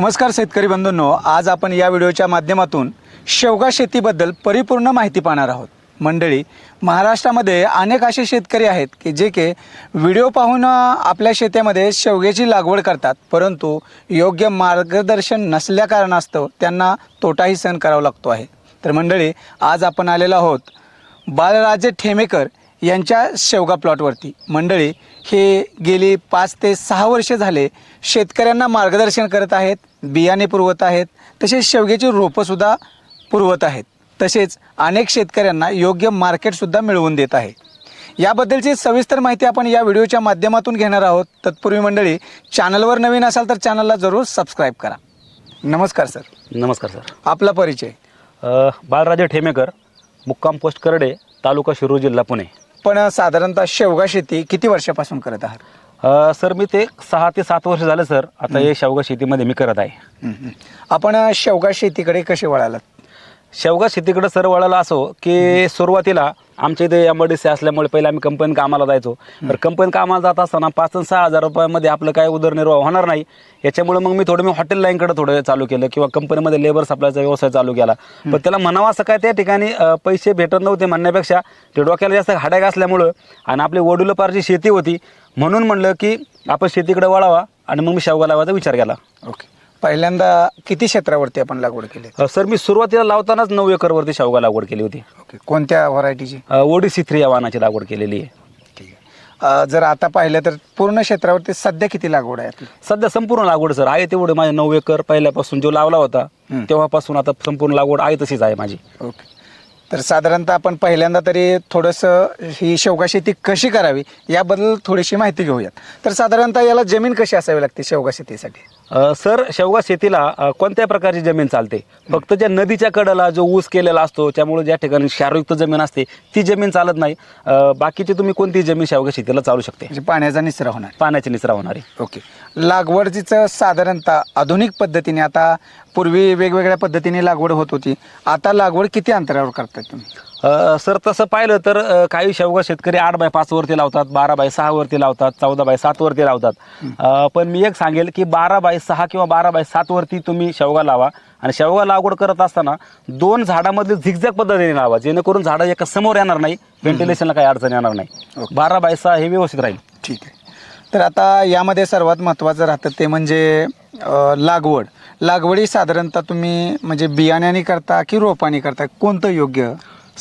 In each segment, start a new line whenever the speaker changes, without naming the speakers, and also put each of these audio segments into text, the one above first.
नमस्कार शेतकरी बंधूंनो आज आपण या व्हिडिओच्या माध्यमातून शेवगा शेतीबद्दल परिपूर्ण माहिती पाहणार आहोत. मंडळी महाराष्ट्रामध्ये अनेक असे शेतकरी आहेत की जे की व्हिडिओ पाहून आपल्या शेतामध्ये शेवग्याची लागवड करतात परंतु योग्य मार्गदर्शन नसल्या कारणास्तव त्यांना तोटाही सहन करावा लागतो आहे. तर मंडळी आज आपण आलेलो आहोत बालराजे ठेमेकर यांच्या शेवगा प्लॉटवरती. मंडळी हे गेली पाच ते सहा वर्षे झाले शेतकऱ्यांना मार्गदर्शन करत आहेत बियाणे पुरवत आहेत तसेच शेवग्याची रोपंसुद्धा पुरवत आहेत. तसेच अनेक शेतकऱ्यांना योग्य मार्केटसुद्धा मिळवून देत आहे. याबद्दलची सविस्तर माहिती आपण या व्हिडिओच्या माध्यमातून घेणार आहोत. तत्पूर्वी मंडळी चॅनलवर नवीन असाल तर चॅनलला जरूर सबस्क्राईब करा. नमस्कार सर.
नमस्कार सर.
आपला परिचय.
बाळराजे ठेमेकर मुक्काम पोस्ट करडे तालुका शिरूर जिल्हा पुणे.
पण साधारणतः शेवगा शेती किती वर्षापासून करत आहात?
अ, सर मी ते सहा ते सात वर्ष झाले सर. आता हे शेवगा शेतीमध्ये मी करत आहे.
आपण शेवगा शेतीकडे कसे वळालात?
शेवगा शेतीकडे सर वळाला असो की सुरुवातीला आमच्या इथे एम डी सी असल्यामुळे पहिले आम्ही कंपनीत कामाला जायचो. तर कंपनीत कामाला जात असताना पाच आणि सहा हजार रुपयामध्ये आपलं काय उदरनिर्वाह होणार नाही. याच्यामुळे मग मी थोडं मी हॉटेल लाईनकडे थोडं चालू केलं किंवा कंपनीमध्ये लेबर सप्लायचा व्यवसाय चालू केला. पण त्याला म्हणावं असं काय त्या ठिकाणी पैसे भेटत नव्हते म्हणण्यापेक्षा ते डोक्याला जास्त हाड्याक असल्यामुळं आणि आपली वडुलपारची शेती होती म्हणून म्हणलं की आपण शेतीकडे वळावा आणि मग मी शेवगा लावायचा विचार केला.
ओके. पहिल्यांदा किती क्षेत्रावरती आपण लागवड केली?
अ, सर मी सुरुवातीला लावतानाच नऊ एकरवरती शेवगा लागवड केली होती.
ओके कोणत्या व्हरायटीची?
ओडीसी थ्री या वाहनाची लागवड केलेली आहे.
ठीक आहे. अ, जर आता पाहिलं तर पूर्ण क्षेत्रावरती सध्या किती लागवड आहे? आपली
सध्या संपूर्ण लागवड सर आहे तेवढे माझे नऊ एकर पहिल्यापासून जो लावला होता
हं.
तेव्हापासून आता संपूर्ण लागवड आहे तशीच आहे माझी.
ओके. तर साधारणतः आपण पहिल्यांदा तरी थोडंसं ही शेवगा शेती कशी करावी याबद्दल थोडीशी माहिती घेऊयात. तर साधारणतः याला जमीन कशी असावी लागते शेवगा शेतीसाठी?
सर शेवगा शेतीला कोणत्या प्रकारची जमीन चालते? फक्त ज्या नदीच्या कडेला जो ऊस केलेला असतो त्यामुळे ज्या ठिकाणी क्षारयुक्त जमीन असते ती जमीन चालत नाही. बाकीची तुम्ही कोणती जमीन शेवगा शेतीला चालू शकते?
म्हणजे पाण्याचा निचरा होणार
पाण्याची निचरा होणारी
ओके. लागवडीचं साधारणतः आधुनिक पद्धतीने आता पूर्वी वेगवेगळ्या पद्धतीने लागवड होत होती. आता लागवड किती अंतरावर करताय तुम्ही?
सर तसं पाहिलं तर अ, काही शेवगा शेतकरी आठ बाय पाच वरती लावतात बारा बाय सहा वरती लावतात चौदा बाय सात वरती लावतात. अ, पण मी एक सांगेल की बारा बाय सहा किंवा बारा बाय सात वरती तुम्ही शेवगा लावा आणि शेवगा लागवड करत असताना दोन झाडामधले झिकझॅक पद्धतीने लावा जेणेकरून झाडं एका समोर येणार नाही व्हेंटिलेशनला काही अडचण येणार नाही.
ओके.
बारा बाय सहा हे व्यवस्थित राहील.
ठीक आहे. तर आता यामध्ये सर्वात महत्त्वाचं राहतं ते म्हणजे अ, लागवड. लागवडी साधारणतः तुम्ही म्हणजे बियाण्याने करता की रोपाने करता? कोणतं योग्य?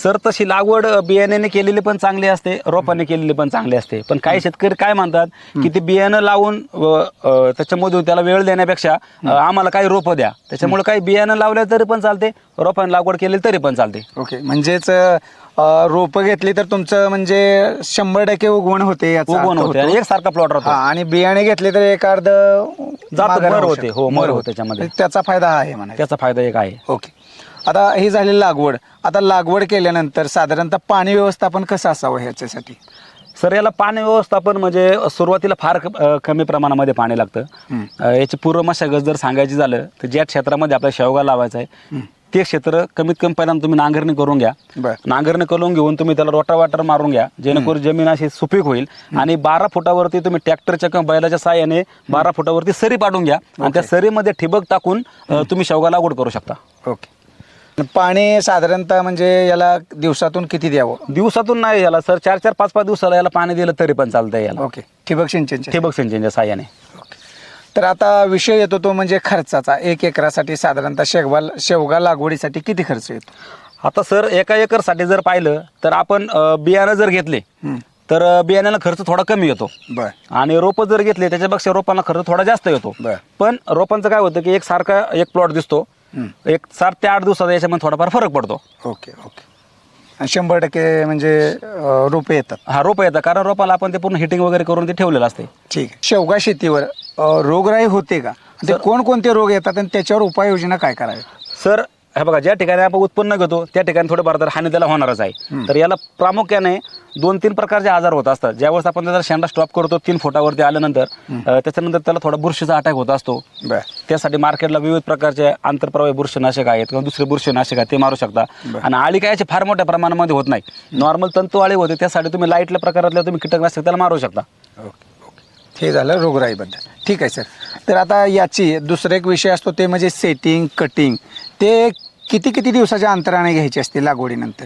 सर तशी लागवड बियाण्याने केलेली पण चांगली असते रोपाने केलेली पण चांगली असते. पण काही शेतकरी काय म्हणतात की ते बियाणं लावून व, अ, त्याच्यामधून त्याला वेळ देण्यापेक्षा अ, आम्हाला काही रोपं द्या. त्याच्यामुळे काही बियाणं लावलं तरी पण चालते रोपाने लागवड केली तरी पण चालते.
ओके म्हणजेच अ, रोपं घेतली तर तुमचं म्हणजे शंभर टक्के उगवण होते याचा
उगवण
अर्थ
होते
होतो.
आणि एकसारखा प्लॉट
हा
राहतो
आणि बियाणे घेतले तर एक अर्ध
मर
होऊ
होते. हो, मर
मर
होते त्याच्यामध्ये.
त्याचा फायदा हा आहे म्हणा
त्याचा फायदा एक आहे.
ओके. आता ही झाली लागवड आता लागवड केल्यानंतर साधारणतः पाणी व्यवस्थापन कसं असावं ह्याच्यासाठी?
सर याला पाणी व्यवस्थापन म्हणजे सुरुवातीला फार क- अ, कमी प्रमाणामध्ये पाणी लागतं. अ, याची पूर्व मशागत जर सांगायची झालं तर ज्या क्षेत्रामध्ये आपला शेवगा लावायचा आहे ते क्षेत्र कमीत कमी पहिल्यांदा तुम्ही नांगरणी करून घ्या.
बर.
नांगरणी करून घेऊन तुम्ही त्याला रोटावाटर मारून घ्या जेणेकरून जमीन अशी सुपीक होईल आणि बारा फुटावरती तुम्ही ट्रॅक्टरच्या किंवा बैलाच्या साहाय्याने बारा फुटावरती सरी पाडून घ्या आणि त्या सरीमध्ये ठिबक टाकून अ, तुम्ही शेवगा लागवड करू शकता.
ओके. पाणी साधारणतः म्हणजे याला दिवसातून किती द्यावं?
दिवसातून नाही याला सर. चार चार पाच पाच दिवसाला याला पाणी दिलं तरी पण चालतंय याला.
ओके. ठिबक सिंचनचे
ठिबक सिंचनच्या साहाय्याने
तर आता विषय येतो तो म्हणजे खर्चाचा. एक एकरासाठी साधारणतः शेवगा शेवगा लागवडीसाठी किती खर्च येतो?
आता सर एका एकरसाठी जर पाहिलं तर आपण अ, बियाणं जर घेतले. तर अ, बियाण्याला खर्च थोडा कमी येतो.
बर.
आणि रोपं जर घेतले त्याच्यापेक्षा रोपांना खर्च थोडा जास्त येतो.
बर.
पण रोपांचं काय होतं की एक सारखा एक प्लॉट दिसतो. एक सात ते आठ दिवसात याच्यामध्ये थोडाफार फरक पडतो.
Okay okay. आणि शंभर टक्के म्हणजे अं, रोपे येतात.
हा रोप येतं कारण रोपाला आपण ते पूर्ण हिटिंग वगैरे करून ते ठेवलेलं असते.
ठीक आहे. शेवगा शेतीवर अं, रोगराई होते का? ते कोणकोणते रोग येतात आणि त्याच्यावर उपाययोजना काय करावी?
सर हे बघा ज्या ठिकाणी आपण उत्पन्न घेतो त्या ठिकाणी थोडं तर हानी त्याला होणारच आहे. तर याला प्रामुख्याने दोन तीन प्रकारचे आजार होत असतात. ज्यावेळेस आपण त्याचा शेंडा स्टॉप करतो तीन फुटावरती आल्यानंतर त्याच्यानंतर त्याला थोडा बुरशीचा अटॅक होत असतो. त्यासाठी मार्केटला विविध प्रकारचे आंतरप्रवाही बुरशीनाशक आहेत किंवा दुसरे बुरशीनाशक आहेत ते मारू शकता. आणि आळी काय फार मोठ्या प्रमाणामध्ये होत नाही. नॉर्मल तंतू आळी होते त्यासाठी तुम्ही लाईटल्या प्रकारातल्या तुम्ही कीटकनाशक त्याला मारू शकता.
ओके हे झालं रोगराईबद्दल. ठीक आहे सर. तर आता याची दुसरा एक विषय असतो ते म्हणजे सेटिंग कटिंग ते किती किती दिवसाच्या अंतराने घ्यायची असते लागवडीनंतर?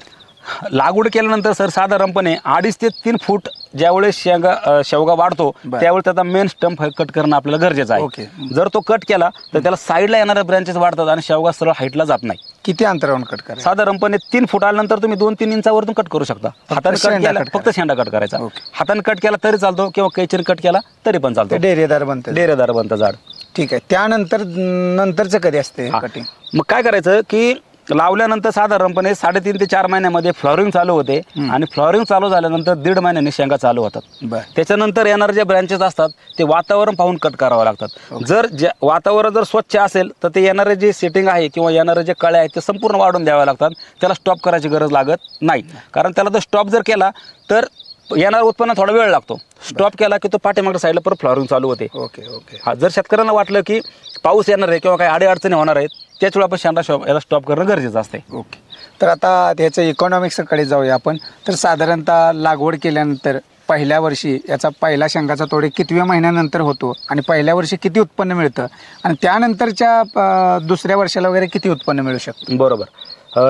लागवड केल्यानंतर सर साधारणपणे अडीच ते तीन फूट ज्यावेळेस शेंगा अ, शेवगा वाढतो
बरं.
त्यावेळेस त्याचा मेन स्टंप कट करणं आपल्याला गरजेचं
ओके.
आहे जर तो कट केला तर त्याला साईडला येणाऱ्या ब्रँचेस वाढतात आणि शेवगा सरळ हाईटला जात नाही.
किती अंतरावरून कट करायचं?
साधारणपणे तीन फूट आल्यानंतर तुम्ही दोन तीन इंचावरतून कट करू शकता. हाताने कट केला फक्त शेंडा कट करायचा.
ओके.
हाताने कट केला तरी चालतो किंवा कैचीने कट केला तरी पण
ते
चालतो
डेरेदार बनतं.
डेरेदार बनतं झाड.
ठीक आहे. त्यानंतर नंतरचं कधी असते
हा.
कटिंग
मग काय करायचं की लावल्यानंतर साधारणपणे साडेतीन ते चार महिन्यामध्ये फ्लॉवरिंग चालू होते आणि फ्लॉवरिंग चालू झाल्यानंतर दीड महिन्याने शेंगा चालू होतात.
बरं.
त्याच्यानंतर येणारे जे ब्रँचेस असतात ते वातावरण पाहून कट करावं लागतात. जर जे वातावरण जर स्वच्छ असेल तर ते येणारे जे सेटिंग आहे किंवा येणारे जे कळे आहेत ते संपूर्ण वाढून द्यावे लागतात. त्याला स्टॉप करायची गरज लागत नाही. कारण त्याला जर स्टॉप जर केला तर येणारं उत्पन्न थोडा वेळ लागतो. स्टॉप केला की तो पाठीमागच्या साईडला परत फ्लॉवरिंग चालू होते.
Okay okay.
हा जर शेतकऱ्यांना वाटलं की पाऊस येणार आहे किंवा काही अडी अडचणी होणार आहेत त्याच वेळी आपण शेंडा शॉप याला स्टॉप करणं गरजेचं असते
ओके. तर आता त्याचं इकॉनॉमिक्सकडे जाऊया आपण. तर साधारणतः लागवड केल्यानंतर पहिल्या वर्षी याचा पहिला शेंगाचा तोडे कितव्या महिन्यानंतर होतो आणि पहिल्या वर्षी किती उत्पन्न मिळतं? आणि त्यानंतरच्या दुसऱ्या वर्षाला वगैरे किती उत्पन्न मिळू शकतं?
बरोबर.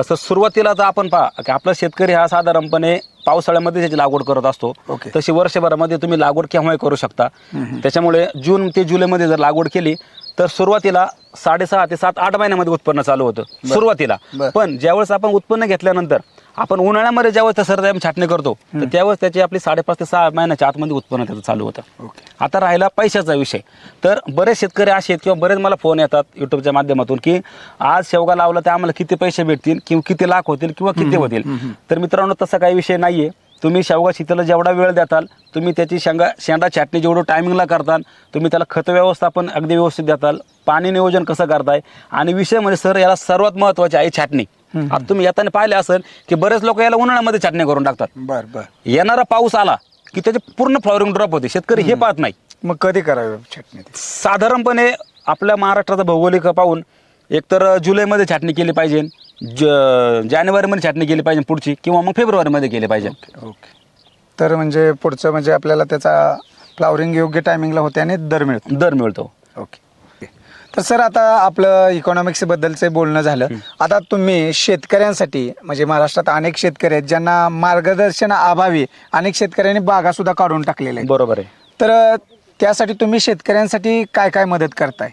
सर सुरुवातीला तर आपण पहा की आपला शेतकरी हा साधारणपणे पावसाळ्यामध्ये त्याची लागवड करत असतो.
ओके.
तशी वर्षभरामध्ये तुम्ही लागवड केव्हाही करू शकता. त्याच्यामुळे जून ते जुलैमध्ये जर लागवड केली तर सुरुवातीला साडेसहा ते सात आठ महिन्यामध्ये उत्पन्न चालू होतं. सुरुवातीला.
बरं.
पण ज्यावेळेस आपण उत्पन्न घेतल्यानंतर आपण उन्हाळ्यामध्ये ज्यावेळेस त्या सरदाम छाटणी करतो तर त्यावेळेस त्याची आपली साडेपाच ते सहा महिन्याच्या आतमध्ये उत्पन्न त्याचं चालू होतं. आता राहिला पैशाचा विषय. तर बरेच शेतकरी असे आहेत किंवा बरेच मला फोन येतात युट्यूबच्या माध्यमातून की आज शेवगा लावला तर आम्हाला किती पैसे भेटतील किंवा किती लाख होतील किंवा किती होतील. तर मित्रांनो तसा काही विषय नाहीये. तुम्ही शेवगा शेतीला जेवढा वेळ देताल तुम्ही त्याची शेंगा शेंडा छाटणी जेवढं टायमिंगला करताल तुम्ही त्याला खत व्यवस्थापन अगदी व्यवस्थित देताल. पाणी नियोजन कसं करताय? आणि विषय म्हणजे सर याला सर्वात महत्त्वाची आहे छाटणी. आता तुम्ही येताना पाहिले असेल की बरेच लोक याला उन्हाळ्यामध्ये छाटणी करून टाकतात.
बरं बरं.
येणारा पाऊस आला की त्याचे पूर्ण फ्लॉवरिंग ड्रॉप होते. शेतकरी हे पाहत नाही.
मग कधी करावे छटणी?
साधारणपणे आपल्या महाराष्ट्राचा भौगोलिक पाहून एकतर जुलैमध्ये छाटणी केली पाहिजे. ज जानेवारीमध्ये छाटणी केली पाहिजे पुढची किंवा मग फेब्रुवारीमध्ये केली पाहिजे.
ओके तर म्हणजे पुढचं म्हणजे आपल्याला त्याचा फ्लावरिंग योग्य टायमिंगला होते आणि दर मिळतो.
दर मिळतो.
ओके. तर सर आता आपलं इकॉनॉमिक्स बद्दलचं बोलणं झालं. आता तुम्ही शेतकऱ्यांसाठी म्हणजे महाराष्ट्रात अनेक शेतकरी आहेत ज्यांना मार्गदर्शन अभावी अनेक शेतकऱ्यांनी बागा सुद्धा काढून टाकलेल्या आहेत.
बरोबर आहे.
तर त्यासाठी तुम्ही शेतकऱ्यांसाठी काय काय मदत करताय?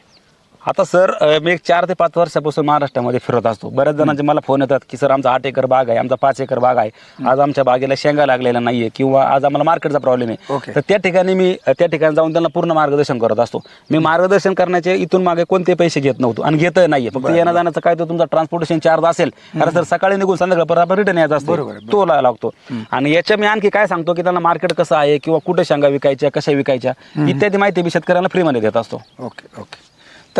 आता सर अ, मी एक चार ते पाच वर्षापासून महाराष्ट्रामध्ये फिरत असतो. बऱ्याच जणांचे मला फोन येतात की सर आमचा आठ एकर बाग आहे आमचा पाच एकर बाग आहे. आज आमच्या बागेला शेंगा लागलेला नाहीये किंवा आज आम्हाला मार्केटचा प्रॉब्लेम आहे. तर त्या ठिकाणी मी अ, त्या ठिकाणी जाऊन त्यांना पूर्ण मार्गदर्शन करत असतो. मी मार्गदर्शन करण्याचे इथून मागे कोणते पैसे घेत नव्हतो आणि घेतही नाहीये. फक्त येण्या जाण्याचा काय तो तुमचा ट्रान्सपोर्टेशन चार्ज असेल. कारण सर सकाळी निघून संध्याकाळपर्यंत आपण रिटर्न यायचा
बरोबर
असतो
आहे,
तो ला- लागतो. आणि याच्या मी आणखी काय सांगतो की त्यांना मार्केट कसं आहे किंवा कुठे शेंगा विकायच्या कशा विकायच्या इत्यादी माहिती मी शेतकऱ्यांना फ्रीमध्ये देत असतो.
Okay okay.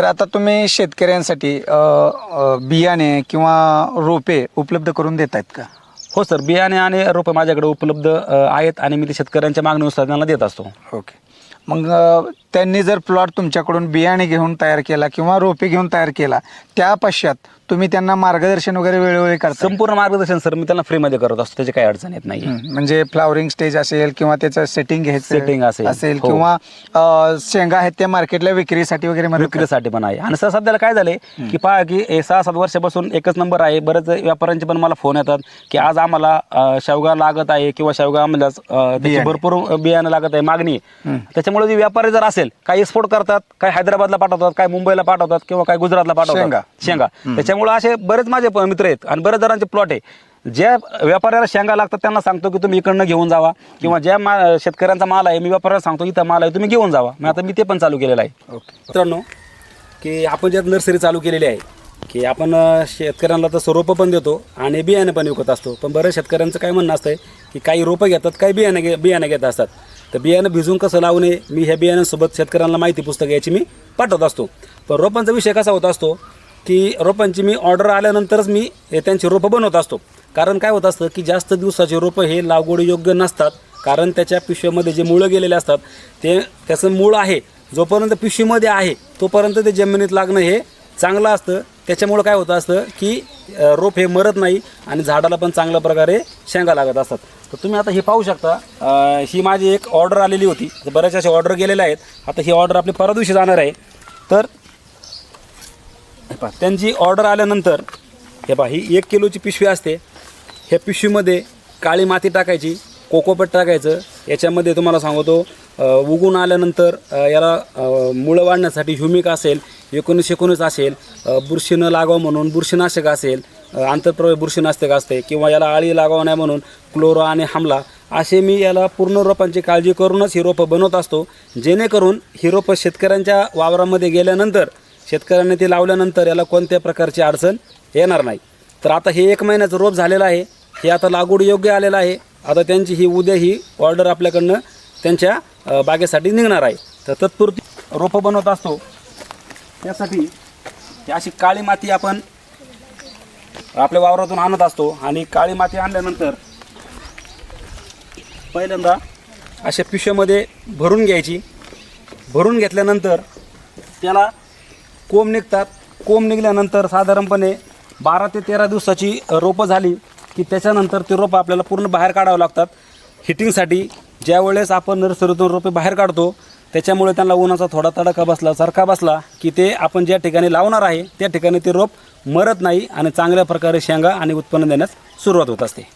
तर आता तुम्ही शेतकऱ्यांसाठी अ, अ, बियाणे किंवा रोपे उपलब्ध करून देत आहेत का?
हो सर बियाणे आणि रोपं माझ्याकडे उपलब्ध अ, आहेत आणि मी ते शेतकऱ्यांच्या मागणीनुसार त्यांना देत असतो.
ओके. मग अ, त्यांनी जर प्लॉट तुमच्याकडून बियाणे घेऊन तयार केला किंवा रोपे घेऊन तयार केला त्या पश्चात तुम्ही त्यांना मार्गदर्शन वगैरे वेळोवेळी करता
संपूर्ण मार्गदर्शन सर मी त्यांना फ्रीमध्ये करत असतो त्याची काही अडचण येत नाही
हं, म्हणजे फ्लावरिंग स्टेज असेल किंवा त्याचं सेटिंग घ्यायचं
Setting असेल.
असेल
हो.
किंवा अ, शेंगा आहेत त्या मार्केटला विक्रीसाठी वगैरे मदत.
विक्रीसाठी पण आहे आणि सर सध्याला काय झाले की पहा की हे सहा सात वर्षापासून एकच नंबर आहे बरेच व्यापाऱ्यांचे पण मला फोन येतात की आज आम्हाला अ, शेवगा लागत आहे किंवा शेवगा आम्हाला अ, त्याची
बियाणे.
भरपूर बियाणं लागत आहे मागणी आहे. त्याच्यामुळे जे व्यापारी जर असेल काही एक्सपोर्ट करतात काही हैदराबादला पाठवतात काही मुंबईला पाठवतात किंवा काही गुजरातला
शेंगा.
पाठवतात शेंगा त्याच्यामुळे असे बरेच माझे प- मित्र आहेत आणि बरेच जणांचे प्लॉट आहे. ज्या व्यापाऱ्याला शेंगा लागतात त्यांना सांगतो की तुम्ही इकडनं घेऊन जावा. किंवा ज्या मा शेतकऱ्यांचा माल आहे मी व्यापाऱ्याला सांगतो इथं माल आहे तुम्ही घेऊन जावा. मग आता मी ते पण चालू केलेलं आहे.
ओके
मित्रांनो की आपण ज्यात नर्सरी चालू केलेली आहे की आपण शेतकऱ्यांना तसं रोपं पण देतो आणि बियाणं पण विकत असतो. पण बऱ्याच शेतकऱ्यांचं काय म्हणणं असतं की काही रोपं घेतात काही बियाणं घे बियाणं घेत असतात. तर बियाणं भिजून कसं लावू नये मी ह्या बियाण्यांसोबत शेतकऱ्यांना माहिती पुस्तक याची मी पाठवत असतो. पण रोपांचा विषय कसा होत असतो की रोपांची मी ऑर्डर आल्यानंतरच मी हे त्यांची रोपं बनवत असतो. कारण काय होत असतं की जास्त दिवसाचे रोपं हे लागवडीयोग्य नसतात. कारण त्याच्या पिशव्यामध्ये जे मुळं गेलेले असतात ते त्याचं मूळ आहे. जोपर्यंत पिशवीमध्ये आहे तोपर्यंत ते जमिनीत लागणं हे चांगलं असतं. त्याच्यामुळं काय होतं असतं की रोप हे मरत नाही आणि झाडाला पण चांगल्या प्रकारे शेंगा लागत असतात. तर तुम्ही आता हे पाहू शकता ही माझी एक ऑर्डर आलेली होती. बऱ्याच अशा ऑर्डर गेलेल्या आहेत. आता ही ऑर्डर आपली परवा दिवशी जाणार आहे. तर पहा त्यांची ऑर्डर आल्यानंतर हे पहा ही एक किलोची पिशवी असते. ह्या पिशवीमध्ये काळी माती टाकायची कोकोपट टाकायचं. याच्यामध्ये तुम्हाला सांगतो उगून आल्यानंतर याला मुळं वाढण्यासाठी ह्युमिक असेल एकोणीस एकोणीस असेल बुरशी न लागावं म्हणून बुरशीनाशक असेल अ, आंतरप्रवाही बुरशीनाशक असते किंवा याला आळी लागावं नाही म्हणून क्लोरो आणि हमला असे मी याला पूर्ण रोपांची काळजी करूनच ही रोपं बनवत असतो. जेणेकरून ही रोपं शेतकऱ्यांच्या वावरामध्ये गेल्यानंतर शेतकऱ्यांनी ते लावल्यानंतर याला कोणत्या प्रकारची अडचण येणार नाही. तर आता हे एक महिन्याचं रोप झालेलं आहे. हे आता लागवड योग्य आलेलं आहे. आता त्यांची ही उद्या ही ऑर्डर आपल्याकडनं त्यांच्या बागेसाठी निघणार आहे. तर तत्पुरती रोपं बनवत असतो. त्यासाठी अशी काळी माती आपण आपल्या वावरातून आणत असतो आणि काळी माती आणल्यानंतर पहिल्यांदा अशा पिशव्यामध्ये भरून घ्यायची. भरून घेतल्यानंतर त्याला कोंब निघतात. कोंब निघाल्यानंतर साधारणपणे बारा ते तेरा दिवसाची रोपं झाली की त्याच्यानंतर ती रोपं आपल्याला पूर्ण बाहेर काढावं लागतात. हिटिंगसाठी ज्या वेळेस आपण नर्सरीतून रोपे बाहेर काढतो त्याच्यामुळे त्यांना उन्हाचा थोडा तडका बसला सरका बसला की ते आपण ज्या ठिकाणी लावणार आहे त्या ठिकाणी ते रोप मरत नाही आणि चांगल्या प्रकारे शेंगा आणि उत्पन्न देण्यास सुरुवात होत असते.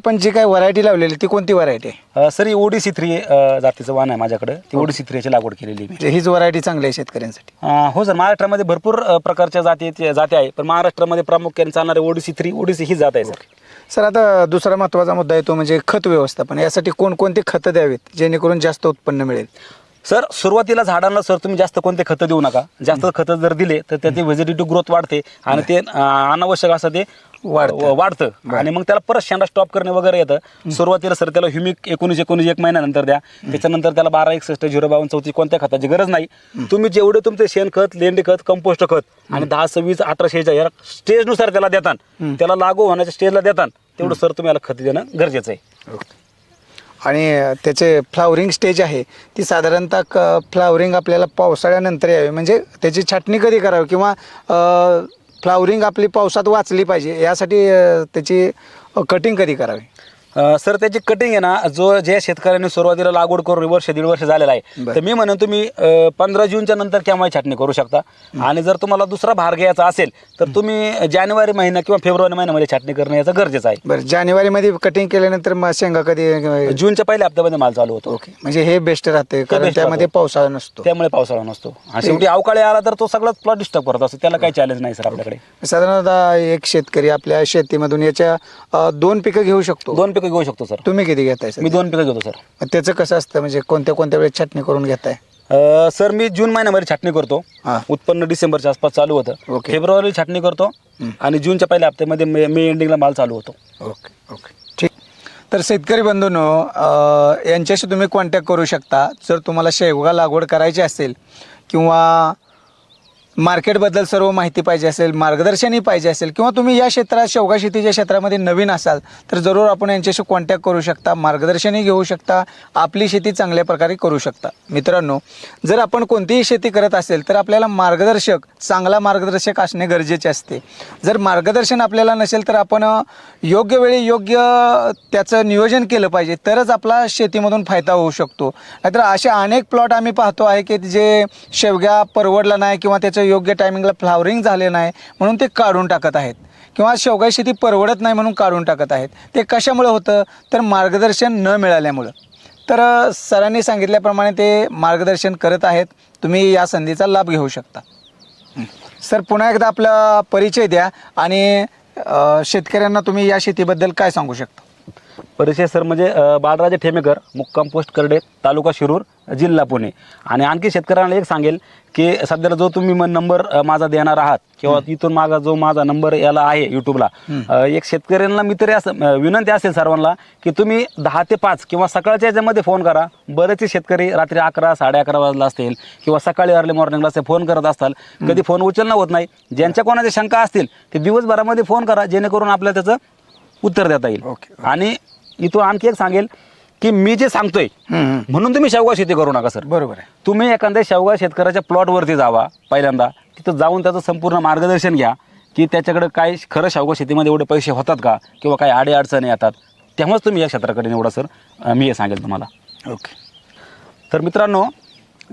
आपण जी काही व्हरायटी लावलेली ती कोणती व्हरायटी आहे?
अ, सर ही ओडीसी थ्री जातीचं वाण आहे माझ्याकडं. ती ओडीसी थ्रीची लागवड केलेली मी.
म्हणजे हीच व्हरायटी चांगली आहे शेतकऱ्यांसाठी.
अ, हो सर महाराष्ट्रामध्ये भरपूर अ, प्रकारच्या जाती जाती आहे पण महाराष्ट्रामध्ये प्रामुख्याने चालणारे ओडीसी थ्री ओडीसी ही जात आहे सर.
सर आता दुसरा महत्त्वाचा मुद्दा आहे तो म्हणजे खत व्यवस्थापन. यासाठी कोणकोणते खतं द्यावेत जेणेकरून जास्त उत्पन्न मिळेल?
सर सुरुवातीला झाडांना सर तुम्ही जास्त कोणते खतं देऊ नका. जास्त खतं जर दिले तर त्याची व्हेजिटेटिव्ह ग्रोथ वाढते आणि ते अ, अनावश्यक असं ते
वाढतं.
व- वाढतं. आणि मग त्याला परत शेंडा स्टॉप करणे वगैरे येतं. सुरुवातीला सर त्याला ह्युमिक एकोणीस एकोणीस एक महिन्यानंतर द्या. त्याच्यानंतर त्याला बारा एकसष्ट झिरो बावन्न चौथी कोणत्या खताची गरज नाही. तुम्ही जेवढे तुमचे शेणखत लेंडी खत कंपोस्ट खत आणि दहा सव्वीस अठराशेच्या या स्टेजनुसार त्याला देतात त्याला लागू होण्याच्या स्टेजला देतात तेवढं सर तुम्ही याला खत देणं गरजेचं आहे.
आणि त्याचे फ्लावरिंग स्टेज आहे. ती साधारणतः क फ्लावरिंग आपल्याला पावसाळ्यानंतर यावी. म्हणजे त्याची छाटणी कधी करावी? किंवा फ्लावरिंग आपली पावसात वाचली पाहिजे. यासाठी त्याची कटिंग कधी करावी?
अ, सर त्याची कटिंग आहे ना जो ज्या शेतकऱ्यांनी सुरुवातीला लागवड करून वर्ष दीड वर्ष झालेला आहे
बरं.
तर मी म्हणून तुम्ही पंधरा जूनच्या नंतर केव्हा छाटणी करू शकता. आणि जर तुम्हाला दुसरा भार घ्यायचा असेल तर तुम्ही जानेवारी महिना किंवा फेब्रुवारी महिन्यामध्ये छाटणी करणं याचं गरजेचं आहे.
बरं जानेवारीमध्ये कटिंग केल्यानंतर मग शेंगा कधी
जूनच्या पहिल्या हप्त्यामध्ये माल चालू होतो.
ओके म्हणजे हे बेस्ट राहते कारण
best
त्यामध्ये
राहतं.
पावसाळा नसतो.
त्यामुळे पावसाळा नसतो. आणि शेवटी अवकाळी आला तर तो सगळाच प्लॉट डिस्टर्ब करत असतो. त्याला काही चॅलेंज नाही सर आपल्याकडे.
साधारणतः एक शेतकरी आपल्या शेतीमधून याच्या अ, दोन पिकं घेऊ शकतो.
दोन पिकं घेऊ शकतो सर.
तुम्ही किती घेताय सर
मी दोन पिकं घेतो सर.
त्याचं कसं असतं? म्हणजे कोणत्या कोणत्या वेळेस छाटणी करून घेताय?
अ, सर मी जून महिन्यामध्ये छाटणी करतो.
हा.
उत्पन्न डिसेंबरच्या आसपास चालू होतं.
ओके.
फेब्रुवारी छाटणी करतो आणि जूनच्या पहिल्या हप्त्यामध्ये मे मे एंडिंगला माल चालू होतो.
Okay okay. ठीक. तर शेतकरी बंधूंनो अ, यांच्याशी तुम्ही कॉन्टॅक्ट करू शकता. जर तुम्हाला शेवगा लागवड करायची असेल किंवा मार्केटबद्दल सर्व माहिती पाहिजे असेल मार्गदर्शनही पाहिजे असेल किंवा तुम्ही या क्षेत्रात शेवगा शेतीच्या क्षेत्रामध्ये नवीन असाल तर जरूर आपण यांच्याशी कॉन्टॅक्ट करू शकता मार्गदर्शनही घेऊ शकता आपली शेती चांगल्या प्रकारे करू शकता. मित्रांनो जर आपण कोणतीही शेती करत असेल तर आपल्याला मार्गदर्शक चांगला मार्गदर्शक असणे गरजेचे असते. जर मार्गदर्शन आपल्याला नसेल तर आपण योग्य वेळी योग्य त्याचं नियोजन केलं पाहिजे तरच आपला शेतीमधून फायदा होऊ शकतो. नाहीतर असे अनेक प्लॉट आम्ही पाहतो आहे की जे शेवग्या परवडला नाही किंवा त्याचं योग्य टायमिंगला फ्लावरिंग झाले नाही म्हणून ते काढून टाकत आहेत. किंवा शेवगा शेती परवडत नाही म्हणून काढून टाकत आहेत. ते कशामुळे होतं? तर मार्गदर्शन न मिळाल्यामुळं. तर सरांनी सांगितल्याप्रमाणे ते मार्गदर्शन करत आहेत. तुम्ही या संधीचा लाभ घेऊ शकता. सर पुन्हा एकदा आपला परिचय द्या आणि शेतकऱ्यांना तुम्ही या शेतीबद्दल काय सांगू शकता?
परिचय सर म्हणजे बाळराजे ठेमेकर मुक्काम पोस्ट करडे तालुका शिरूर जिल्हा पुणे. आणि आणखी शेतकऱ्यांना एक सांगेल की सध्याला जो तुम्ही नंबर माझा देणार आहात किंवा इथून माझा जो माझा नंबर याला आहे युट्यूबला एक शेतकऱ्यांना मी तरी असं विनंती असेल सर्वांना की तुम्ही दहा ते पाच किंवा सकाळच्या याच्यामध्ये फोन करा. बरेचसे शेतकरी रात्री अकरा साडे अकरा वाजला असतील किंवा सकाळी अर्ली मॉर्निंगला असे फोन करत असताल कधी फोन उचलणं होत नाही. ज्यांच्या कोणाच्या शंका असतील ते दिवसभरामध्ये फोन करा जेणेकरून आपल्याला त्याचं उत्तर देता येईल.
ओके,
आणि इथून आणखी एक सांगेल की मी जे सांगतोय
हम्म.
म्हणून तुम्ही शेवगा शेती करू नका सर.
बरोबर आहे.
तुम्ही एखाद्या शेवगा शेतकऱ्याच्या प्लॉटवरती जावा पहिल्यांदा. तिथं जाऊन त्याचं संपूर्ण मार्गदर्शन घ्या की त्याच्याकडे काय खरं शेवगा शेतीमध्ये एवढे पैसे होतात का किंवा काही आडे अडचणी येतात. तेव्हाच तुम्ही या क्षेत्राकडे निवडा सर. अं, मी हे सांगेल तुम्हाला.
ओके.
तर मित्रांनो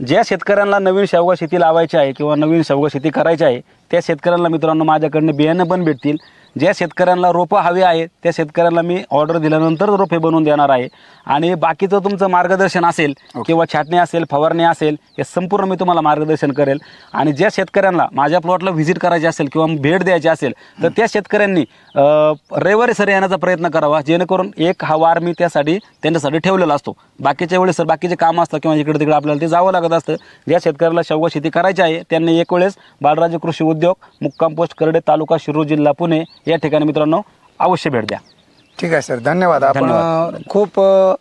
ज्या शेतकऱ्यांना नवीन शेवगा शेती लावायची आहे किंवा नवीन शेवगा शेती करायची आहे त्या शेतकऱ्यांना मित्रांनो माझ्याकडनं बियाणं पण भेटतील. ज्या शेतकऱ्यांना रोपं हवी आहे त्या शेतकऱ्यांना मी ऑर्डर दिल्यानंतर रोपे बनवून देणार आहे. आणि बाकीचं तुमचं मार्गदर्शन असेल किंवा छाटणी असेल फवारणी असेल हे संपूर्ण मी तुम्हाला मार्गदर्शन करेल. आणि ज्या शेतकऱ्यांना माझ्या प्लॉटला व्हिजिट करायची असेल किंवा भेट द्यायची असेल तर त्या शेतकऱ्यांनी रविवारी सर येण्याचा प्रयत्न करावा जेणेकरून एक हा वार मी त्यासाठी त्यांच्यासाठी ठेवलेला असतो. बाकीच्या वेळेस सर बाकीचे कामं असतं किंवा इकडे तिकडे आपल्याला ते जावं लागत असतं. ज्या शेतकऱ्याला शेवगा शेती करायची आहे त्यांनी एक वेळेस बाळराजे कृषी उद्योग मुक्काम पोस्ट करडे तालुका शिरूर जिल्हा पुणे या ठिकाणी मित्रांनो अवश्य भेट द्या.
ठीक आहे सर. धन्यवाद. आपण. अ, खूप अ,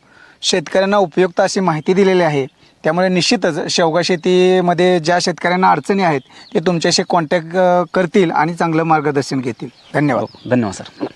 शेतकऱ्यांना उपयुक्त अशी माहिती दिलेली आहे. त्यामुळे निश्चितच शेवगा शेतीमध्ये ज्या शेतकऱ्यांना अडचणी आहेत ते तुमच्याशी कॉन्टॅक्ट करतील आणि चांगलं मार्गदर्शन घेतील. धन्यवाद.
धन्यवाद सर.